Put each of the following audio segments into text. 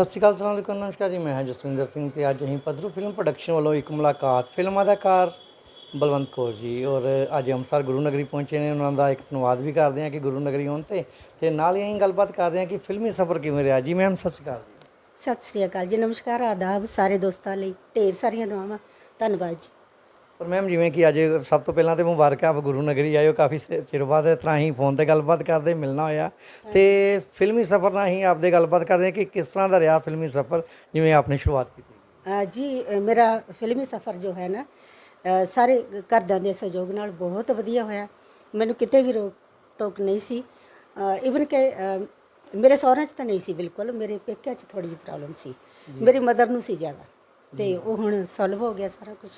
ਸਤਿ ਸ਼੍ਰੀ ਅਕਾਲ ਸਲਾਮ ਅਲੈਕੁਮ, ਨਮਸਕਾਰ ਜੀ। ਮੈਂ ਹਾਂ ਜਸਵਿੰਦਰ ਸਿੰਘ ਤੇ ਅੱਜ ਅਸੀਂ ਪਦਰੂ ਫਿਲਮ ਪ੍ਰੋਡਕਸ਼ਨ ਵੱਲੋਂ ਇੱਕ ਮੁਲਾਕਾਤ ਫਿਲਮ ਅਦਾਕਾਰ ਬਲਵੰਤ ਕੌਰ ਜੀ ਔਰ ਅੱਜ ਅੰਮ੍ਰਿਤਸਰ ਗੁਰੂ ਨਗਰੀ ਪਹੁੰਚੇ ਨੇ। ਉਹਨਾਂ ਦਾ ਇੱਕ ਧੰਨਵਾਦ ਵੀ ਕਰਦੇ ਹਾਂ ਕਿ ਗੁਰੂ ਨਗਰੀ ਆਉਣ ਤੇ ਤੇ ਨਾਲ ਹੀ ਅਸੀਂ ਗੱਲਬਾਤ ਕਰਦੇ ਹਾਂ ਕਿ ਫਿਲਮੀ ਸਫ਼ਰ ਕਿਵੇਂ ਰਿਹਾ। ਜੀ ਮੈਮ, ਸਤਿ ਸ਼੍ਰੀ ਅਕਾਲ ਜੀ। ਸਤਿ ਸ੍ਰੀ ਅਕਾਲ ਜੀ। ਨਮਸਕਾਰ, ਆਦਾਬ ਸਾਰੇ ਦੋਸਤਾਂ ਲਈ। ਢੇਰ ਸਾਰੀਆਂ ਦੁਆਵਾਂ। ਧੰਨਵਾਦ ਜੀ। ਪਰ ਮੈਮ ਜਿਵੇਂ ਕਿ ਅੱਜ ਸਭ ਤੋਂ ਪਹਿਲਾਂ ਤੇ ਮੁਬਾਰਕਾਂ ਆਪ ਗੁਰੂ ਨਗਰੀ ਆਇਓ ਕਾਫੀ ਸ- ਚਿਰ ਬਾਅਦ ਤਰ੍ਹਾਂ ਹੀ ਫੋਨ ਤੇ ਗੱਲਬਾਤ ਕਰਦੇ ਮਿਲਣਾ ਹੋਇਆ। ਤੇ ਫਿਲਮੀ ਸਫ਼ਰ ਨਾਲ ਹੀ ਆਪਦੇ ਗੱਲਬਾਤ ਕਰਦੇ ਹਾਂ ਕਿ ਕਿਸ ਤਰ੍ਹਾਂ ਦਾ ਰਿਹਾ ਫਿਲਮੀ ਸਫ਼ਰ ਜਿਵੇਂ ਆਪਨੇ ਸ਼ੁਰੂਆਤ ਕੀਤੀ। ਅ, ਜੀ ਅ, ਮੇਰਾ ਫਿਲਮੀ ਸਫ਼ਰ ਜੋ ਹੈ ਨਾ ਅ, ਸਾਰੇ ਘਰਦਿਆਂ ਦੇ ਸਹਿਯੋਗ ਨਾਲ ਬਹੁਤ ਵਧੀਆ ਹੋਇਆ। ਮੈਨੂੰ ਕਿਤੇ ਵੀ ਰੋਕ ਟੋਕ ਨਹੀਂ ਸੀ। ਇਵਨ ਕਿ ਅ, ਮੇਰੇ ਸਹੁਰਿਆਂ 'ਚ ਤਾਂ ਨਹੀਂ ਸੀ ਬਿਲਕੁਲ ਮੇਰੇ ਪੇਕਿਆਂ 'ਚ ਥੋੜੀ ਜਿਹੀ ਪ੍ਰੋਬਲਮ ਸੀ। ਮੇਰੀ ਮਦਰ ਨੂੰ ਸੀ ਜ਼ਿਆਦਾ। ਤੇ ਉਹ ਹੁਣ ਸੋਲਵ ਹੋ ਗਿਆ ਸਾਰਾ ਕੁਝ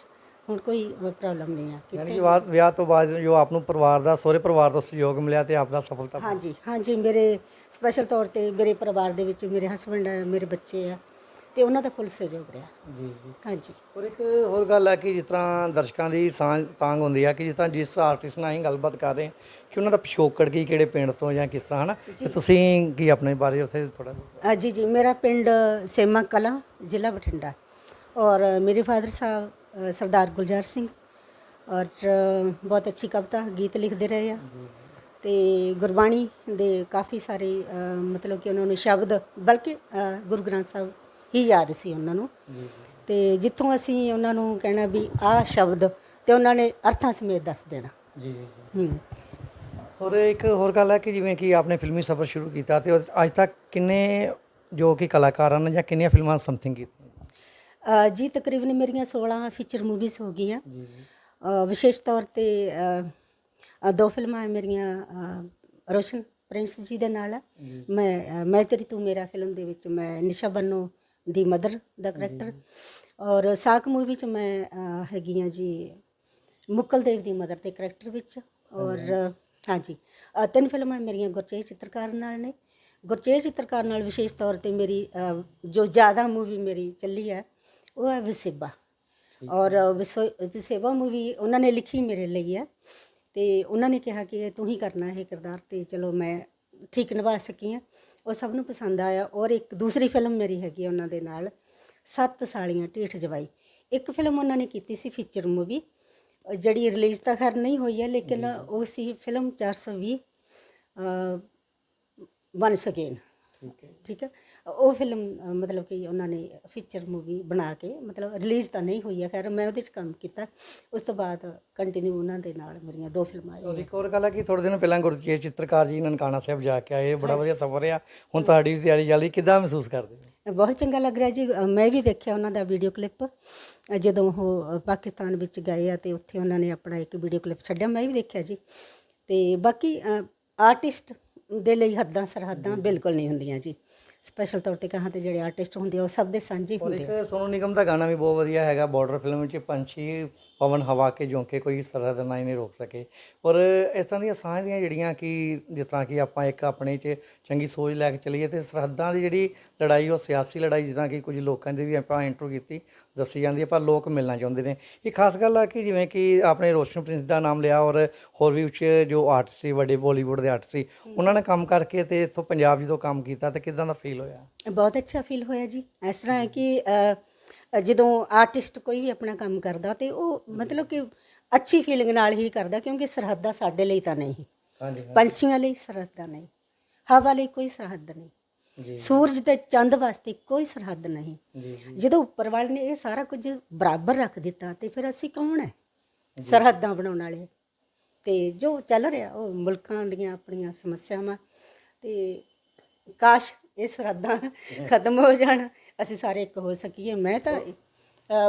ਹੁਣ ਕੋਈ ਪ੍ਰੋਬਲਮ ਨਹੀਂ ਆ ਯਾਨੀ ਕਿਤੇ ਕਿ ਬਾਅਦ ਵਿਆਹ ਤੋਂ ਬਾਅਦ ਜੋ ਆਪ ਨੂੰ ਪਰਿਵਾਰ ਦਾ ਸਹੁਰੇ ਪਰਿਵਾਰ ਦਾ ਸਹਿਯੋਗ ਮਿਲਿਆ ਤੇ ਆਪ ਦਾ ਸਫਲਤਾ ਹਾਂਜੀ ਹਾਂਜੀ ਮੇਰੇ ਸਪੈਸ਼ਲ ਤੌਰ ਤੇ ਮੇਰੇ ਪਰਿਵਾਰ ਦੇ ਵਿੱਚ ਮੇਰੇ ਹਸਬੰਡ ਮੇਰੇ ਬੱਚੇ ਆ ਤੇ ਉਹਨਾਂ ਦਾ ਫੁੱਲ ਸਹਿਯੋਗ ਰਿਹਾ। ਜੀ ਜੀ। ਹਾਂਜੀ। ਔਰ ਇੱਕ ਹੋਰ ਗੱਲ ਹੈ ਕਿ ਜਿਸ ਤਰ੍ਹਾਂ ਦਰਸ਼ਕਾਂ ਦੀ ਸਾਂਝ ਤਾਂਗ ਹੁੰਦੀ ਹੈ ਕਿ ਜਿਸ ਤਰ੍ਹਾਂ ਜਿਸ ਆਰਟਿਸਟ ਨਾਲ ਅਸੀਂ ਗੱਲਬਾਤ ਕਰ ਰਹੇ ਹਾਂ ਕਿ ਉਹਨਾਂ ਦਾ ਪਿਛੋਕੜ ਕੀ ਕਿਹੜੇ ਪਿੰਡ ਤੋਂ ਜਾਂ ਕਿਸ ਤਰ੍ਹਾਂ ਹਨਾ? ਤੇ ਤੁਸੀਂ ਕੀ ਆਪਣੇ ਬਾਰੇ ਉੱਥੇ ਥੋੜਾ ਅ, ਜੀ ਜੀ ਮੇਰਾ ਪਿੰਡ ਸੇਮਾ ਕਲਾਂ ਜ਼ਿਲ੍ਹਾ ਬਠਿੰਡਾ ਔਰ ਮੇਰੇ ਫਾਦਰ ਸਾਹਿਬ ਸਰਦਾਰ ਗੁਲਜ਼ਾਰ ਸਿੰਘ ਔਰ ਬਹੁਤ ਅੱਛੀ ਕਵਿਤਾ ਗੀਤ ਲਿਖਦੇ ਰਹੇ ਆ। ਤੇ ਗੁਰਬਾਣੀ ਦੇ ਕਾਫੀ ਸਾਰੇ ਮਤਲਬ ਕਿ ਉਹਨਾਂ ਨੂੰ ਸ਼ਬਦ ਬਲਕਿ ਗੁਰੂ ਗ੍ਰੰਥ ਸਾਹਿਬ ਹੀ ਯਾਦ ਸੀ ਉਹਨਾਂ ਨੂੰ। ਤੇ ਜਿੱਥੋਂ ਅਸੀਂ ਉਹਨਾਂ ਨੂੰ ਕਹਿਣਾ ਵੀ ਆਹ ਸ਼ਬਦ ਤੇ ਉਹਨਾਂ ਨੇ ਅਰਥਾਂ ਸਮੇਤ ਦੱਸ ਦੇਣਾ। ਜੀ ਜੀ ਹੂੰ। ਔਰ ਇੱਕ ਹੋਰ ਗੱਲ ਹੈ ਕਿ ਜਿਵੇਂ ਕਿ ਆਪਨੇ ਫਿਲਮੀ ਸਫ਼ਰ ਸ਼ੁਰੂ ਕੀਤਾ ਤੇ ਅੱਜ ਤੱਕ ਕਿੰਨੇ ਜੋ ਕਿ ਕਲਾਕਾਰਾਂ ਨੇ ਜਾਂ ਕਿੰਨੀਆਂ ਫਿਲਮਾਂ ਸਮਥਿੰਗ ਕੀਤੀਆਂ? ਅ, ਜੀ ਤਕਰੀਬਨ ਮੇਰੀਆਂ 16 ਫੀਚਰ ਮੂਵੀਜ਼ ਹੋ ਗਈਆਂ। ਅ, ਵਿਸ਼ੇਸ਼ ਤੌਰ ਤੇ ਅ, ਅ, ਦੋ ਫਿਲਮਾਂ ਮੇਰੀਆਂ ਅ, ਰੋਸ਼ਨ ਪ੍ਰਿੰਸ ਜੀ ਦੇ ਨਾਲ ਹੈ ਮੈਂ ਅ, ਮੈਂ ਤੇਰੀ ਤੂੰ ਮੇਰਾ ਫਿਲਮ ਦੇ ਵਿੱਚ ਮੈਂ ਨਿਸ਼ਾ ਬੰਨੋ ਦੀ ਮਦਰ ਦਾ ਕਰੈਕਟਰ ਔਰ ਸਾਕ ਮੂਵੀ ਚ ਮੈਂ ਅ, ਹੈਗੀ ਆ ਜੀ ਮੁਕਲ ਦੇਵ ਦੀ ਮਦਰ ਦੇ ਕਰੈਕਟਰ ਵਿੱਚ। ਔਰ ਹਾਂਜੀ। ਅ, ਤਿੰਨ ਫਿਲਮਾਂ ਮੇਰੀਆਂ ਗੁਰਚੇਜ ਚਿੱਤਰਕਾਰ ਨਾਲ ਨੇ। ਗੁਰਚੇਜ ਚਿੱਤਰਕਾਰ ਨਾਲ ਵਿਸ਼ੇਸ਼ ਤੌਰ ਤੇ ਮੇਰੀ ਅ, ਜੋ ਜ਼ਿਆਦਾ ਮੂਵੀ ਮੇਰੀ ਚੱਲੀ ਹੈ ਉਹ ਹੈ ਵਿਸੇਬਾ। ਔਰ ਵਿਸੋ- ਵਿਸੇਬਾ ਮੂਵੀ ਉਹਨਾਂ ਨੇ ਲਿਖੀ ਮੇਰੇ ਲਈ ਹੈ ਤੇ ਉਹਨਾਂ ਨੇ ਕਿਹਾ ਕਿ ਇਹ ਤੂੰ ਹੀ ਕਰਨਾ ਹੈ ਕਿਰਦਾਰ ਤੇ ਚਲੋ ਮੈਂ ਠੀਕ ਨਿਭਾ ਸਕੀ ਹਾਂ। ਉਹ ਸਭ ਨੂੰ ਪਸੰਦ ਆਇਆ ਔਰ ਇੱਕ ਦੂਸਰੀ ਫਿਲਮ ਮੇਰੀ ਹੈਗੀ ਉਹਨਾਂ ਦੇ ਨਾਲ ਸੱਤ ਸਾਲੀਆਂ ਢੀਠ ਜਵਾਈ। ਇੱਕ ਫਿਲਮ ਉਹਨਾਂ ਨੇ ਕੀਤੀ ਸੀ ਫੀਚਰ ਮੂਵੀ ਜਿਹੜੀ ਰਿਲੀਜ਼ ਤਾਂ ਖੈਰ ਨਹੀਂ ਹੋਈ ਹੈ ਲੇਕਿਨ ਉਹ ਸੀ ਫਿਲਮ 420 ਵਨਸ ਅਗੇਨ ਠੀਕ ਹੈ। ਠੀਕ ਹੈ। ਉਹ ਫਿਲਮ ਮਤਲਬ ਕਿ ਉਹਨਾਂ ਨੇ ਫੀਚਰ ਮੂਵੀ ਬਣਾ ਕੇ ਮਤਲਬ ਰਿਲੀਜ਼ ਤਾਂ ਨਹੀਂ ਹੋਈ ਹੈ ਖੈਰ ਮੈਂ ਉਹਦੇ 'ਚ ਕੰਮ ਕੀਤਾ। ਉਸ ਤੋਂ ਬਾਅਦ ਕੰਟੀਨਿਊ ਉਹਨਾਂ ਦੇ ਨਾਲ ਮੇਰੀਆਂ ਦੋ ਫਿਲਮਾਂ ਆਈਆਂ। ਇੱਕ ਹੋਰ ਗੱਲ ਹੈ ਕਿ ਥੋੜੇ ਦਿਨ ਪਹਿਲਾਂ ਗੁਰਜੀਤ ਚਿੱਤਰਕਾਰ ਜੀ ਨਨਕਾਣਾ ਸਾਹਿਬ ਜਾ ਕੇ ਆਏ ਬੜਾ ਵਧੀਆ ਸਫ਼ਰ ਰਿਹਾ। ਹੁਣ ਤੁਹਾਡੀ ਤਿਆਰੀ ਚੱਲ ਰਹੀ ਕਿੱਦਾਂ ਮਹਿਸੂਸ ਕਰਦੇ ਹੋ? ਬਹੁਤ ਚੰਗਾ ਲੱਗ ਰਿਹਾ ਜੀ। ਮੈਂ ਵੀ ਦੇਖਿਆ ਉਹਨਾਂ ਦਾ ਵੀਡੀਓ ਕਲਿੱਪ ਜਦੋਂ ਉਹ ਪਾਕਿਸਤਾਨ ਵਿੱਚ ਗਏ ਆ ਤੇ ਉੱਥੇ ਉਹਨਾਂ ਨੇ ਆਪਣਾ ਇੱਕ ਵੀਡੀਓ ਕਲਿੱਪ ਛੱਡਿਆ ਮੈਂ ਵੀ ਦੇਖਿਆ ਜੀ। ਤੇ ਬਾਕੀ ਆਰਟਿਸਟ ਦੇ ਲਈ ਹੱਦਾਂ ਸਰਹੱਦਾਂ ਬਿਲਕੁਲ ਨਹੀਂ ਹੁੰਦੀਆਂ ਜੀ। ਸਪੈਸ਼ਲ ਤੌਰ ਤੇ ਕਹਾਂ ਤੇ ਜਿਹੜੇ ਆਰਟਿਸਟ ਹੁੰਦੇ ਆ ਉਹ ਸਭ ਦੇ ਸਾਂਝੇ ਔਰ ਹੁੰਦੇ ਆ। ਇੱਕ ਸੋਨੂ ਨਿਗਮ ਦਾ ਗਾਣਾ ਵੀ ਬਹੁਤ ਵਧੀਆ ਹੈਗਾ ਬਾਰਡਰ ਫਿਲਮ ਵਿੱਚ ਪੰਛੀ ਪਵਨ ਹਵਾ ਕੇ ਝੋਂਕੇ ਕੋਈ ਸਰਹੱਦ ਨਾ ਹੀ ਨਹੀਂ ਰੋਕ ਸਕੇ। ਔਰ ਇਸ ਤਰ੍ਹਾਂ ਦੀਆਂ ਸਾਂਝ ਦੀਆਂ ਜਿਹੜੀਆਂ ਕਿ ਜਿਸ ਤਰ੍ਹਾਂ ਕਿ ਆਪਾਂ ਇੱਕ ਆਪਣੇ 'ਚ ਚੰਗੀ ਸੋਚ ਲੈ ਕੇ ਚੱਲੀਏ ਤੇ ਸਰਹੱਦਾਂ ਦੀ ਜਿਹੜੀ ਲੜਾਈ ਉਹ ਸਿਆਸੀ ਲੜਾਈ ਜਿੱਦਾਂ ਕਿ ਕੁਝ ਲੋਕਾਂ ਦੀ ਵੀ ਆਪਾਂ ਇੰਟਰਵਿਊ ਕੀਤੀ ਦੱਸੀ ਜਾਂਦੀ ਹੈ ਪਰ ਲੋਕ ਮਿਲਣਾ ਚਾਹੁੰਦੇ ਨੇ। ਇਹ ਖਾਸ ਗੱਲ ਆ ਕਿ ਜਿਵੇਂ ਕਿ ਆਪਣੇ ਰੋਸ਼ਨ ਪ੍ਰਿੰਸ ਦਾ ਨਾਮ ਲਿਆ ਔਰ ਹੋਰ ਵੀ ਉੱਚ ਜੋ ਆਰਟਿਸਟ ਸੀ ਵੱਡੇ ਬਾਲੀਵੁੱਡ ਦੇ ਆਰਟਿਸਟ ਸੀ ਉਹਨਾਂ ਨੇ ਕੰਮ ਕਰਕੇ ਤੇ ਇੱਥੋਂ ਪੰਜਾਬ ਜਦੋਂ ਕੰਮ ਕੀਤਾ ਤੇ ਕਿਦਾਂ ਦਾ ਫੀਲ ਹੋਇਆ? ਬਹੁਤ ਅੱਛਾ ਫੀਲ ਹੋਇਆ ਜੀ। ਇਸ ਤਰ੍ਹਾਂ ਹੈ ਕਿ ਜਦੋਂ ਆਰਟਿਸਟ ਕੋਈ ਵੀ ਆਪਣਾ ਕੰਮ ਕਰਦਾ ਤੇ ਉਹ ਮਤਲਬ ਕਿ ਅੱਛੀ ਫੀਲਿੰਗ ਨਾਲ ਹੀ ਕਰਦਾ ਕਿਉਂਕਿ ਸਰਹੱਦਾਂ ਸਾਡੇ ਲਈ ਤਾਂ ਨਹੀਂ। ਹਾਂਜੀ ਪੰਛੀਆਂ ਲਈ ਸਰਹੱਦਾਂ ਨਹੀਂ। ਹਵਾ ਲਈ ਕੋਈ ਸਰਹੱਦ ਨਹੀਂ। ਸੂਰਜ ਤੇ ਚੰਦ ਵਾਸਤੇ ਕੋਈ ਸਰਹੱਦ ਨਹੀਂ। ਜੀ ਜਦੋਂ ਉੱਪਰ ਵਾਲੇ ਨੇ ਇਹ ਸਾਰਾ ਕੁਝ ਬਰਾਬਰ ਰੱਖ ਦਿੱਤਾ ਤੇ ਫਿਰ ਅਸੀਂ ਕੌਣ ਹੈ? ਸਰਹੱਦਾਂ ਬਣਾਉਣ ਵਾਲੇ। ਤੇ ਜੋ ਚੱਲ ਰਿਹਾ ਉਹ ਮੁਲਕਾਂ ਦੀਆਂ ਆਪਣੀਆਂ ਸਮੱਸਿਆਵਾਂ ਤੇ ਕਾਸ਼ ਇਹ ਸਰਹੱਦਾਂ ਖਤਮ ਹੋ ਜਾਣ ਅਸੀਂ ਸਾਰੇ ਇੱਕ ਹੋ ਸਕੀਏ। ਮੈਂ ਤਾਂ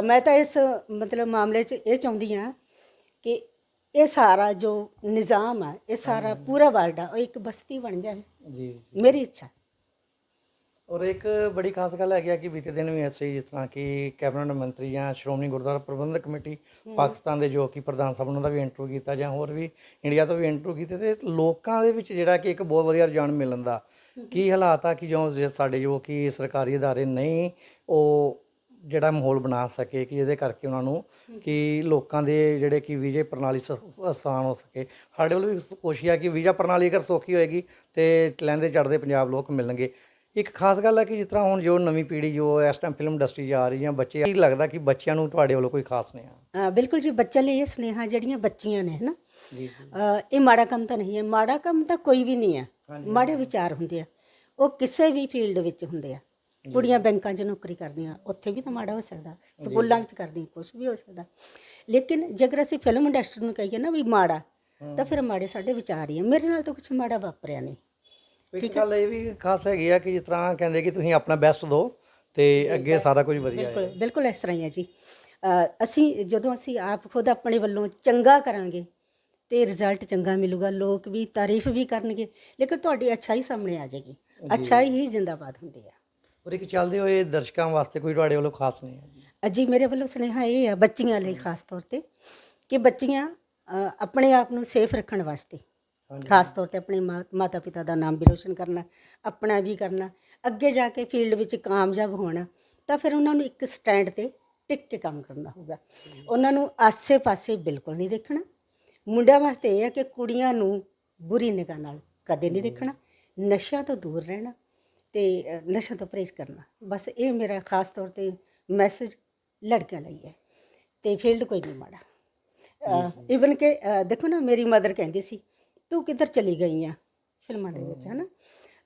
ਮੈਂ ਤਾਂ ਇਸ ਮਤਲਬ ਮਾਮਲੇ 'ਚ ਇਹ ਚਾਹੁੰਦੀ ਹਾਂ ਕਿ ਇਹ ਸਾਰਾ ਜੋ ਨਿਜ਼ਾਮ ਹੈ ਇਹ ਸਾਰਾ ਪੂਰਾ ਵਰਲਡ ਆ ਉਹ ਇੱਕ ਬਸਤੀ ਬਣ ਜਾਏ। ਜੀ ਮੇਰੀ ਇੱਛਾ ਔਰ ਇੱਕ ਬੜੀ ਖਾਸ ਗੱਲ ਹੈਗੀ ਆ ਕਿ ਬੀਤੇ ਦਿਨ ਵੀ ਐਸੇ ਹੀ ਜਿਸ ਤਰ੍ਹਾਂ ਕਿ ਕੈਬਨਿਟ ਮੰਤਰੀ ਜਾਂ ਸ਼੍ਰੋਮਣੀ ਗੁਰਦੁਆਰਾ ਪ੍ਰਬੰਧਕ ਕਮੇਟੀ ਪਾਕਿਸਤਾਨ ਦੇ ਜੋ ਕਿ ਪ੍ਰਧਾਨ ਸਾਹਿਬ ਉਹਨਾਂ ਦਾ ਵੀ ਇੰਟਰਵਿਊ ਕੀਤਾ ਜਾਂ ਹੋਰ ਵੀ ਇੰਡੀਆ ਤੋਂ ਵੀ ਇੰਟਰਵਿਊ ਕੀਤੇ ਤੇ ਲੋਕਾਂ ਦੇ ਵਿੱਚ ਜਿਹੜਾ ਕਿ ਇੱਕ ਬਹੁਤ ਵਧੀਆ ਰੁਝਾਨ ਮਿਲਣ ਦਾ ਕੀ ਹਾਲਾਤ ਆ ਕਿ ਜੋ ਸਾਡੇ ਜੋ ਕਿ ਸਰਕਾਰੀ ਅਦਾਰੇ ਨਹੀਂ ਉਹ ਜਿਹੜਾ ਮਾਹੌਲ ਬਣਾ ਸਕੇ ਕਿ ਇਹਦੇ ਕਰਕੇ ਉਹਨਾਂ ਨੂੰ ਕਿ ਲੋਕਾਂ ਦੇ ਜਿਹੜੇ ਕਿ ਵੀਜ਼ੇ ਪ੍ਰਣਾਲੀ ਆਸਾਨ ਹੋ ਸਕੇ। ਸਾਡੇ ਵੱਲ ਵੀ ਕੋਸ਼ਿਸ਼ ਆ ਕਿ ਵੀਜ਼ਾ ਪ੍ਰਣਾਲੀ ਅਗਰ ਸੌਖੀ ਹੋਏਗੀ ਤੇ ਲੈਂਦੇ ਚੜਦੇ ਪੰਜਾਬ ਲੋਕ ਮਿਲਣਗੇ। ਇੱਕ ਖਾਸ ਗੱਲ ਹੈ ਕਿ ਜਿਸ ਤਰ੍ਹਾਂ ਹੁਣ ਜੋ ਨਵੀਂ ਪੀੜ੍ਹੀ ਜੋ ਇਸ ਟਾਈਮ ਫਿਲਮ ਇੰਡਸਟਰੀ ਜਾ ਰਹੀ ਹੈ ਬੱਚੇ ਕੀ ਲੱਗਦਾ ਕਿ ਬੱਚਿਆਂ ਨੂੰ ਤੁਹਾਡੇ ਵੱਲੋਂ ਕੋਈ ਖਾਸ ਨਹੀਂ ਆ ਅ, ਬਿਲਕੁਲ ਜੀ ਬੱਚਿਆਂ ਲਈ ਇਹ ਸੁਨੇਹਾ ਜਿਹੜੀਆਂ ਬੱਚੀਆਂ ਨੇ ਹਨਾ? ਅ, ਇਹ ਮਾੜਾ ਕੰਮ ਤਾਂ ਨਹੀਂ ਹੈ। ਮਾੜਾ ਕੰਮ ਤਾਂ ਕੋਈ ਵੀ ਨਹੀਂ ਹੈ। ਮਾੜੇ ਵਿਚਾਰ ਹੁੰਦੇ ਆ। ਉਹ ਕਿਸੇ ਵੀ ਫੀਲਡ ਵਿੱਚ ਹੁੰਦੇ ਆ। ਕੁੜੀਆਂ ਬੈਂਕਾਂ 'ਚ ਨੌਕਰੀ ਕਰਦੀਆਂ ਉੱਥੇ ਵੀ ਤਾਂ ਮਾੜਾ ਹੋ ਸਕਦਾ। ਸਕੂਲਾਂ ਵਿੱਚ ਕਰਦੀਆਂ ਕੁਝ ਵੀ ਹੋ ਸਕਦਾ। ਲੇਕਿਨ ਜੇਕਰ ਅਸੀਂ ਫਿਲਮ ਇੰਡਸਟਰੀ ਨੂੰ ਕਹੀਏ ਨਾ ਵੀ ਮਾੜਾ ਤਾਂ ਫਿਰ ਮਾੜੇ ਸਾਡੇ ਵਿਚਾਰ ਹੀ ਆ। ਮੇਰੇ ਨਾਲ ਤਾਂ ਕੁਝ ਮਾੜਾ ਵਾਪਰਿਆ ਨਹੀਂ। ਇੱਕ ਗੱਲ ਇਹ ਵੀ ਖਾਸ ਹੈਗੀ ਆ ਕਿ ਜਿਸ ਤਰ੍ਹਾਂ ਕਹਿੰਦੇ ਕਿ ਤੁਸੀਂ ਆਪਣਾ ਬੈਸਟ ਦਿਓ ਤੇ ਅੱਗੇ ਸਾਰਾ ਕੁਝ ਵਧੀਆ ਹੈ। ਬਿਲਕੁਲ ਬਿਲਕੁਲ ਇਸ ਤਰ੍ਹਾਂ ਹੀ ਹੈ ਜੀ। ਅ, ਅਸੀਂ ਜਦੋਂ ਅਸੀਂ ਆਪ ਖੁਦ ਆਪਣੇ ਵੱਲੋਂ ਚੰਗਾ ਕਰਾਂਗੇ ਤੇ ਰਿਜ਼ਲਟ ਚੰਗਾ ਮਿਲੂਗਾ ਲੋਕ ਵੀ ਤਾਰੀਫ ਵੀ ਕਰਨਗੇ ਲੇਕਿਨ ਤੁਹਾਡੀ ਅੱਛਾਈ ਸਾਹਮਣੇ ਆ ਜਾਏਗੀ। ਅੱਛਾਈ ਹੀ ਜ਼ਿੰਦਾਬਾਦ ਹੁੰਦੀ ਹੈ ਔਰ ਇੱਕ ਚੱਲਦੇ ਹੋਏ ਦਰਸ਼ਕਾਂ ਵਾਸਤੇ ਕੋਈ ਤੁਹਾਡੇ ਵੱਲੋਂ ਖਾਸ ਨਹੀਂ ਹੈ? ਅਜੀ ਮੇਰੇ ਵੱਲੋਂ ਸੁਨੇਹਾ ਇਹ ਹੈ ਬੱਚੀਆਂ ਲਈ ਖਾਸ ਤੌਰ ਤੇ ਕਿ ਬੱਚੀਆਂ ਅ, ਆਪਣੇ ਆਪ ਨੂੰ ਸੇਫ ਰੱਖਣ ਵਾਸਤੇ ਖਾਸ ਤੌਰ ਤੇ ਆਪਣੇ ਮਾਤਾ ਪਿਤਾ ਦਾ ਨਾਮ ਵੀ ਰੋਸ਼ਨ ਕਰਨਾ ਆਪਣਾ ਵੀ ਕਰਨਾ ਅੱਗੇ ਜਾ ਕੇ ਫੀਲਡ ਵਿੱਚ ਕਾਮਯਾਬ ਹੋਣਾ ਤਾਂ ਫਿਰ ਉਹਨਾਂ ਨੂੰ ਇੱਕ ਸਟੈਂਡ ਤੇ ਟਿਕ ਕੇ ਕੰਮ ਕਰਨਾ ਹੋਊਗਾ। ਉਹਨਾਂ ਨੂੰ ਆਸੇ-ਪਾਸੇ ਬਿਲਕੁਲ ਨਹੀਂ ਦੇਖਣਾ। ਮੁੰਡਿਆਂ ਵਾਸਤੇ ਇਹ ਹੈ ਕਿ ਕੁੜੀਆਂ ਨੂੰ ਬੁਰੀ ਨਿਗਾਹ ਨਾਲ ਕਦੇ ਨਹੀਂ ਦੇਖਣਾ। ਨਸ਼ਾ ਤੋਂ ਦੂਰ ਰਹਿਣਾ ਤੇ ਨਸ਼ਾ ਤੋਂ ਪਰਹੇਜ਼ ਕਰਨਾ। ਬਸ ਇਹ ਮੇਰਾ ਖਾਸ ਤੌਰ ਤੇ ਮੈਸੇਜ ਲੜਕਿਆਂ ਲਈ ਹੈ ਤੇ ਫੀਲਡ ਕੋਈ ਨਹੀਂ ਮਾੜਾ। ਇਵਨ ਕਿ ਦੇਖੋ ਨਾ ਮੇਰੀ ਮਦਰ ਕਹਿੰਦੀ ਸੀ ਤੂੰ ਕਿੱਧਰ ਚਲੀ ਗਈ ਆ? ਫਿਲਮਾਂ ਦੇ ਵਿੱਚ ਹਨਾ?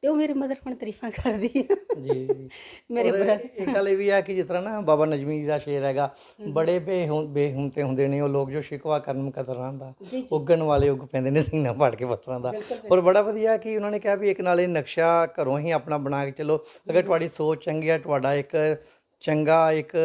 ਤੇ ਉਹ ਮੇਰੀ ਮਦਰ ਹੁਣ ਤਾਰੀਫਾਂ ਕਰਦੀ ਆ। ਜੀ। ਮੇਰੇ ਬ੍ਰਦਰ। ਇੱਕ ਗੱਲ ਇਹ ਵੀ ਆ ਕਿ ਜਿਸ ਤਰ੍ਹਾਂ ਨਾ ਬਾਬਾ ਨਜਮੀ ਦਾ ਸ਼ੇਰ ਹੈਗਾ ਬੜੇ ਬੇਹੁੰ ਬੇਹੁੰਤੇ ਹੁੰਦੇ ਨੇ ਉਹ ਲੋਕ ਜੋ ਸ਼ਿਕਵਾ ਕਰਨ ਕਦਰਾਂ ਦਾ ਉੱਗਣ ਵਾਲੇ ਉੱਗ ਪੈਂਦੇ ਨੇ ਸੀਨਾ ਪਾੜ ਕੇ ਪੱਥਰਾਂ ਦਾ। ਔਰ ਬੜਾ ਵਧੀਆ ਕਿ ਉਹਨਾਂ ਨੇ ਕਿਹਾ ਵੀ ਇੱਕ ਨਾਲੇ ਨਕਸ਼ਾ ਘਰੋਂ ਹੀ ਆਪਣਾ ਬਣਾ ਕੇ ਚਲੋ ਅਗਰ ਤੁਹਾਡੀ ਸੋਚ ਚੰਗੀ ਹੈ ਤੁਹਾਡਾ ਇੱਕ ਚੰਗਾ ਇੱਕ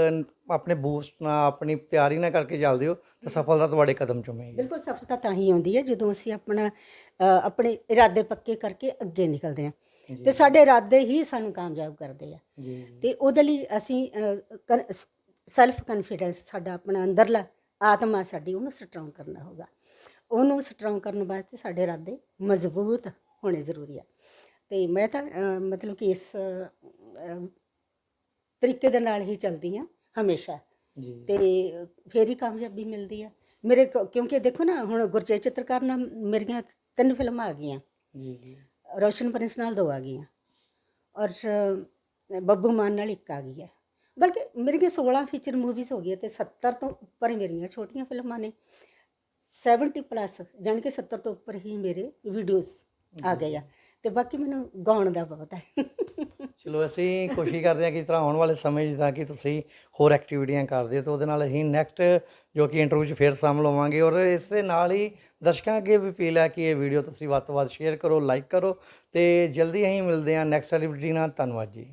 ਆਪਣੇ ਬੂਸਟ ਨਾਲ ਆਪਣੀ ਤਿਆਰੀ ਨਾਲ ਕਰਕੇ ਚੱਲਦੇ ਹੋ ਤਾਂ ਸਫਲਤਾ ਤੁਹਾਡੇ ਕਦਮ ਚੁੰਮੇਗੀ। ਬਿਲਕੁਲ ਸਫਲਤਾ ਤਾਂ ਹੀ ਆਉਂਦੀ ਹੈ ਜਦੋਂ ਅਸੀਂ ਆਪਣਾ ਅ, ਆਪਣੇ ਇਰਾਦੇ ਪੱਕੇ ਕਰਕੇ ਅੱਗੇ ਨਿਕਲਦੇ ਹਾਂ। ਤੇ ਸਾਡੇ ਇਰਾਦੇ ਹੀ ਸਾਨੂੰ ਕਾਮਯਾਬ ਕਰਦੇ ਆ। ਜੀ। ਤੇ ਉਹਦੇ ਲਈ ਅਸੀਂ ਸੈਲਫ ਕਨਫੀਡੈਂਸ ਸਾਡਾ ਆਪਣਾ ਅੰਦਰਲਾ ਆਤਮਾ ਸਾਡੀ ਉਹਨੂੰ ਸਟਰੋਂਗ ਕਰਨਾ ਹੋਗਾ ਉਹਨੂੰ ਸਟਰੋਂਗ ਕਰਨ ਵਾਸਤੇ ਸਾਡੇ ਇਰਾਦੇ ਮਜ਼ਬੂਤ ਹੋਣੇ ਜ਼ਰੂਰੀ ਆ। ਤੇ ਮੈਂ ਤਾਂ ਅ, ਮਤਲਬ ਕਿ ਇਸ ਅ, ਤਰੀਕੇ ਦੇ ਨਾਲ ਹੀ ਚੱਲਦੀ ਆ ਹਮੇਸ਼ਾ। ਜੀ। ਤੇ ਫੇਰ ਹੀ ਕਾਮਯਾਬੀ ਮਿਲਦੀ ਆ। ਮੇਰੇ ਕੋ- ਕਿਉਂਕਿ ਦੇਖੋ ਨਾ ਹੁਣ ਗੁਰਚੇ ਚਿੱਤਰਕਾਰ ਨਾਲ ਮੇਰੀਆਂ ਤਿੰਨ ਫਿਲਮਾਂ ਆ ਗਈਆਂ। ਜੀ ਜੀ। ਰੋਸ਼ਨ ਪ੍ਰਿੰਸ ਨਾਲ ਦੋ ਆ ਗਈਆਂ। ਔਰ ਅ, ਬੱਬੂ ਮਾਨ ਨਾਲ ਇੱਕ ਆ ਗਈ ਹੈ ਬਲਕਿ ਮੇਰੀਆਂ 16 ਫੀਚਰ ਮੂਵੀਜ਼ ਹੋ ਗਈਆਂ ਤੇ 70 ਤੋਂ ਉੱਪਰ ਹੀ ਮੇਰੀਆਂ ਛੋਟੀਆਂ ਫਿਲਮਾਂ ਨੇ। 70 ਪਲੱਸ ਜਾਣੀ ਕਿ 70 ਤੋਂ ਉੱਪਰ ਹੀ ਮੇਰੇ ਵੀਡੀਓਜ਼ ਆ ਗਏ ਆ। ਤੇ ਬਾਕੀ ਮੈਨੂੰ ਗਾਉਣ ਦਾ ਬਹੁਤ ਹੈ। ਚਲੋ, ਅਸੀਂ ਕੋਸ਼ਿਸ਼ ਕਰਦੇ ਹਾਂ ਕਿ ਇਸ ਤਰ੍ਹਾਂ ਆਉਣ ਵਾਲੇ ਸਮੇਂ 'ਚ ਕਿ ਤੁਸੀਂ ਹੋਰ ਐਕਟੀਵਿਟੀਆਂ ਕਰਦੇ ਹੋ, ਤਾਂ ਉਹਦੇ ਨਾਲ ਅਸੀਂ ਨੈਕਸਟ ਜੋ ਕਿ ਇੰਟਰਵਿਊ 'ਚ ਫੇਰ ਸ਼ਾਮਲ ਹੋਵਾਂਗੇ ਔਰ ਇਸ ਦੇ ਨਾਲ ਹੀ ਦਰਸ਼ਕਾਂ ਅੱਗੇ ਵੀ ਅਪੀਲ ਹੈ ਕਿ ਇਹ ਵੀਡੀਓ ਤੁਸੀਂ ਵੱਧ ਤੋਂ ਵੱਧ ਸ਼ੇਅਰ ਕਰੋ ਲਾਈਕ ਕਰੋ ਤੇ ਜਲਦੀ ਅਸੀਂ ਮਿਲਦੇ ਹਾਂ ਨੈਕਸਟ ਸੈਲੀਬ੍ਰਿਟੀ ਨਾਲ। ਧੰਨਵਾਦ ਜੀ।